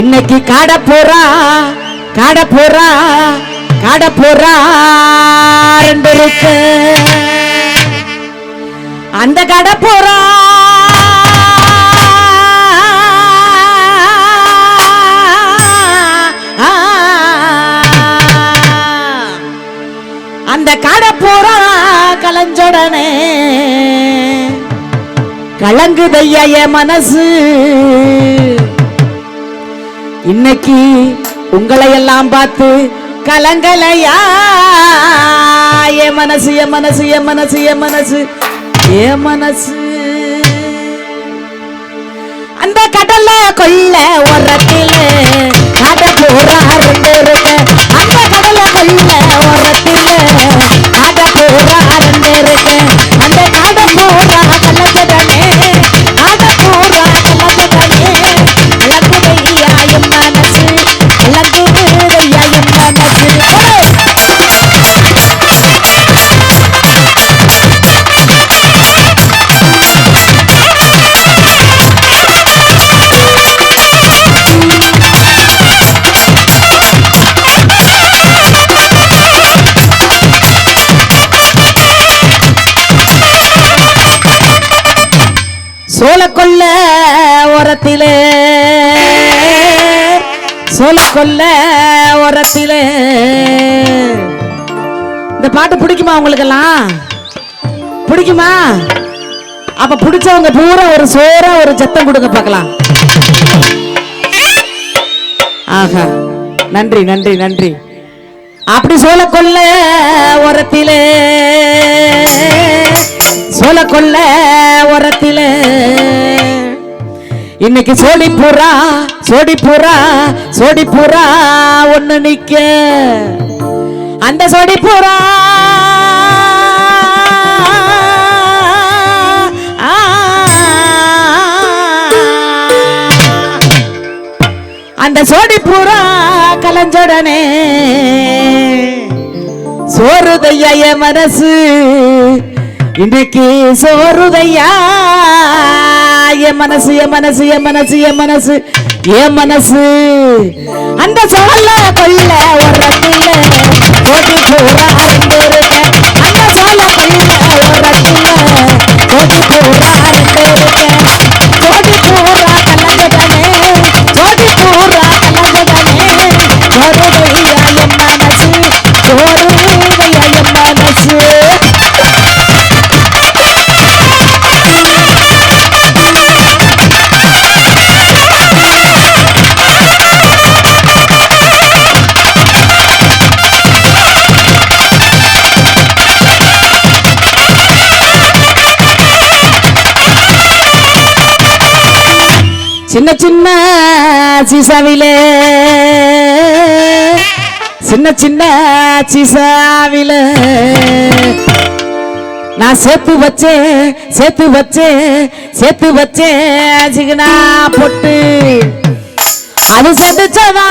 இன்னைக்கு காட போறா காட போறா காட போறா அந்த கடை போறா. அந்த கடை போறா கலஞ்சொடனே. கலங்குதையா என் மனசு. இன்னைக்கு உங்களை எல்லாம் பார்த்து கலங்கலையா? என் மனசு என் மனசு என் மனசு என் மனசு என் மனசு. அந்த கடல்ல கொல்ல உரத்தில் கட போறா அந்த கடல கொல்ல சோளக்கொல்ல ஓரத்திலே. சோளக்கொல்ல ஓரத்திலே. இந்த பாட்டு பிடிக்குமா உங்களுக்கெல்லாம்? பிடிக்குமா? அப்ப பிடிச்சவங்க பூரா ஒரு சோறா ஒரு சத்தம் கொடுங்க பார்க்கலாம். ஆஹா. நன்றி நன்றி நன்றி. அப்படி சோளக்கொல்ல ஓரத்திலே சோளக்கொல்ல உரத்திலே. இன்னைக்கு சோடி புறா சோடி புறா சோடி புறா ஒண்ணு நிக்க. அந்த சோடி புறா அந்த சோடி புறா கலஞ்சொடனே சோறுதையா என் மனசு. இன்னைக்கு சோறுதையா என் மனசு என் மனசு என் மனசு என் மனசு என் மனசு. அந்த சோல்ல கொல்ல ஒரு பிள்ளை சின்ன சின்ன சீசாவிலே. சின்ன சின்ன சிசாவில. நான் சேர்த்து வச்சேன் சேர்த்து வச்சேன் சேர்த்து வச்சேன் சிகனா பொட்டு. அது செதுச்சதா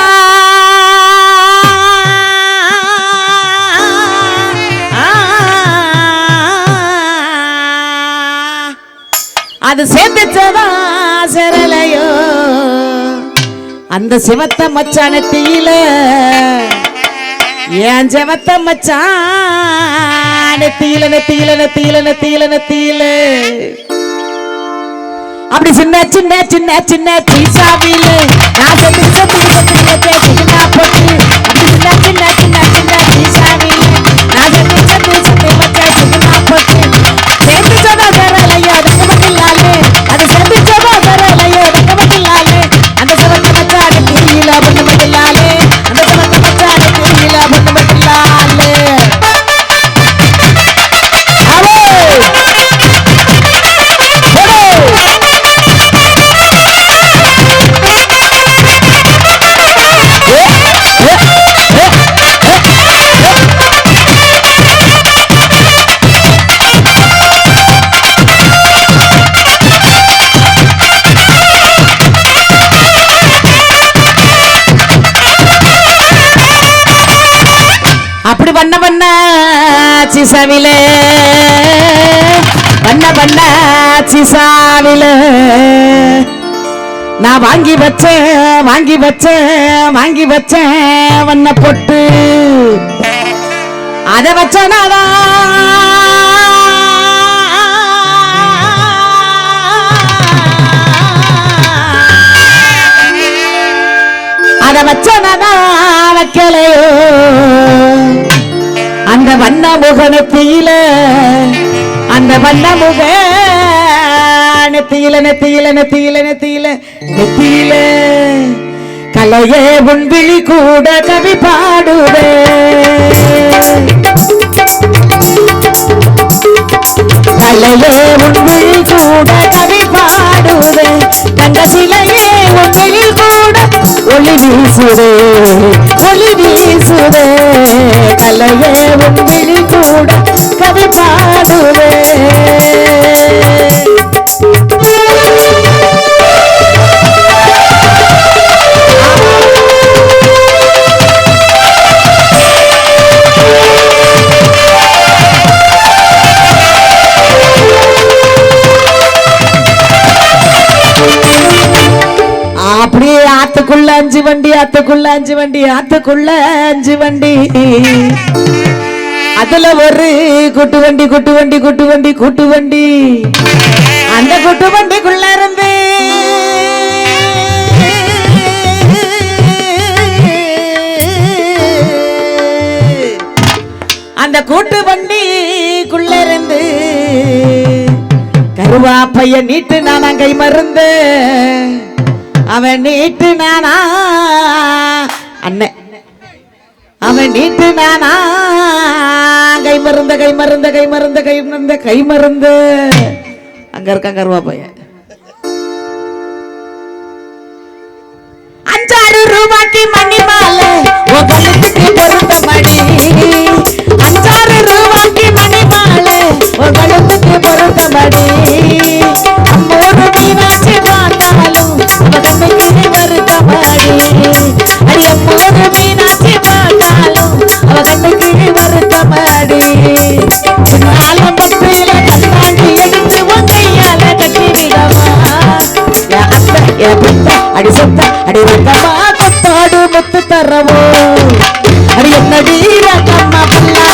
அது சேர்ந்துச்சவா சரலையோ அந்த சிவத்த மச்சான தீயில ஏன் சிவத்த மச்சான நெத்தியில நெத்தியில நெத்தியில நெத்தியில நெத்தியில. அப்படி சின்ன சின்ன சின்ன சின்ன பீசாவில நான் செத்து செத்து செத்து செத்து சிசாவிலே வண்ண வண்ண சிசாவிலே நான் வாங்கி வச்சேன் வாங்கி வச்சேன் வாங்கி வச்சேன் வண்ண பொட்டு. அதை வச்சனாதா அதை வச்சனாதா வைக்கலையோ. அந்த வண்ண முக நெத்தியில அந்த வண்ண முக நெத்தியில நெத்தியில நெத்தியில நெத்தியில நெத்தியில. கலையே உன் விழி கூட கவி பாடுவே. கலையே கலையே உன் அஞ்சு வண்டி ஆத்துக்குள்ள அஞ்சு வண்டி ஆத்துக்குள்ள அஞ்சு வண்டி. அதுல ஒரு குட்டு வண்டி குட்டு வண்டி குட்டு வண்டி குட்டு வண்டி. அந்த குட்டு வண்டிக்குள்ள இருந்து அந்த கூட்டு வண்டிக்குள்ள இருந்து கருவா பைய நீட்டு நான் கை மருந்து அவன் நீட்டு நானா? அண்ணன் அவன் நீட்டு நானா? கை மருந்த கை மருந்த கை மருந்த கை மருந்த கை மருந்து. அங்க இருக்கான் பையன். அஞ்சாறு ரூபாய்க்கு மணி மாலை. உன் பொருத்த மடி என் அடி சொத்த அடி ரத்தமா கொத்தாடு முத்து தரவோ அடி என்னடி ரத்தம்மா பிள்ளை?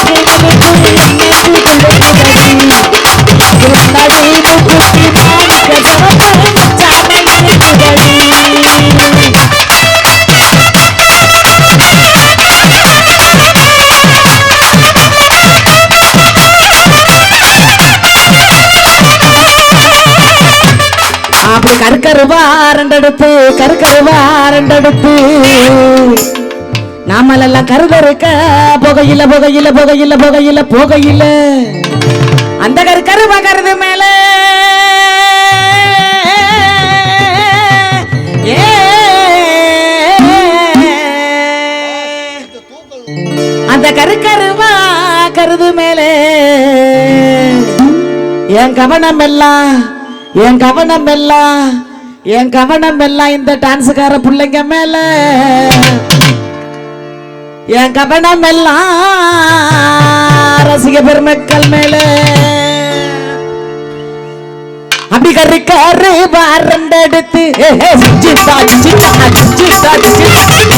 அப்படி கருக்கருவா ரெண்டெடுத்து கருக்கருவா ரெண்டெடுத்து நாமளெல்லாம் கருதருக்க புகையில புகையில புகையில புகையில புகையில. அந்த கருக்கருவா கருது மேல. ஏ. அந்த கருக்கருவா கருது மேலே. என் கவனம் எல்லாம் என் கவனம் எல்லாம் என் கவனம் எல்லாம் இந்த டான்ஸுக்கார பிள்ளைங்க மேல என் கவனம் எல்லாம் ரசிக பெருமக்கள் மேல அப்படி கரு கரு வாரண்டெடுத்து சிச்சிட்டா சிச்சிட்டா சிச்சிட்டா சிச்சிட்டா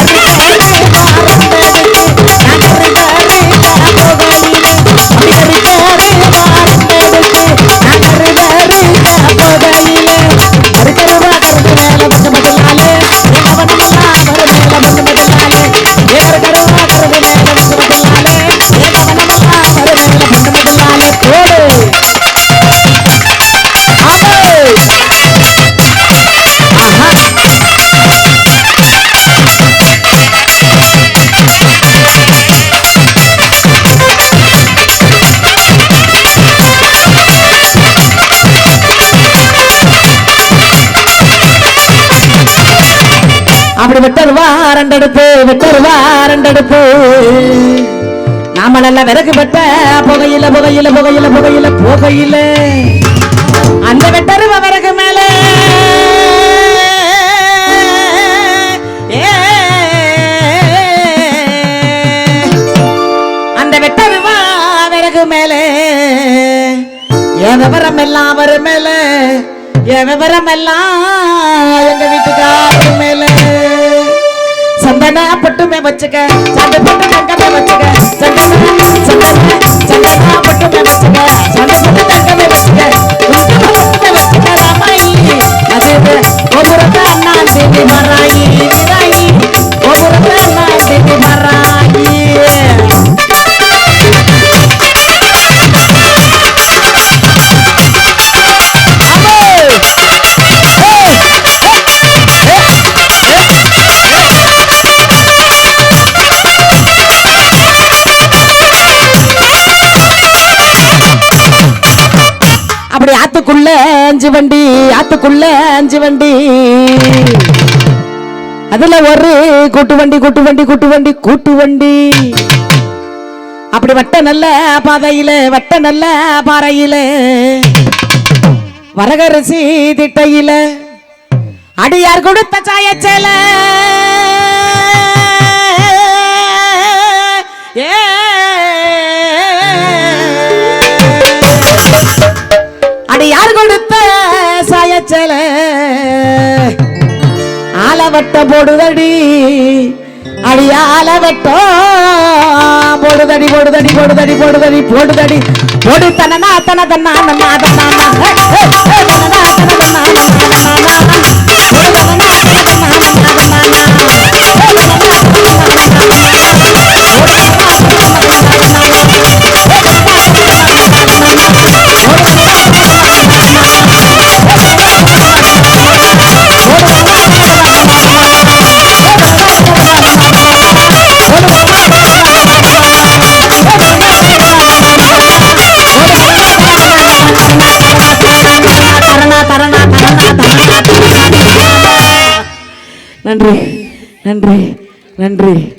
வெட்டருவா ரெண்டெடுப்பு வெட்டருவா ரெண்டெடுப்பு. நாமளெல்லாம் விறகு வெட்ட புகையில புகையில புகையில புகையில புகையில. அந்த வெட்டருவ விறகு மேல. அந்த வெட்டருவா விறகு மேலே. என் விவரம் எல்லாம் அவர் மேல. என் விவரம் எல்லாம் எங்க வீட்டுக்காரரு மேல. சந்தன பட்டுமே வச்சுக்க. சண்டை பட்டு தங்கமே வச்சுக்க. சந்தன சந்தன சந்தன பட்டுமே வச்சுக்க. சண்டை அஞ்சு வண்டி ஆத்துக்குள்ள அஞ்சு வண்டி. அதுல ஒரு கூட்டு வண்டி கூட்டு வண்டி கூட்டு வண்டி கூட்டு வண்டி. அப்படி வட்ட நல்ல பாதையில வட்ட நல்ல பாறையில. வரகரசி திட்டையில. அடியார் கொடுத்த சாயச்சேல. ஏ சாயச்சேல ஆலவட்ட பொடுதடி அடியால வெட்டம் பொடுதடி பொடுதடி பொடுதடி பொடுதடி பொடுதடி போடு தனனா தன தன்னா தன்னா தன்னா தன்னா நன்றி. நன்றி. நன்றி.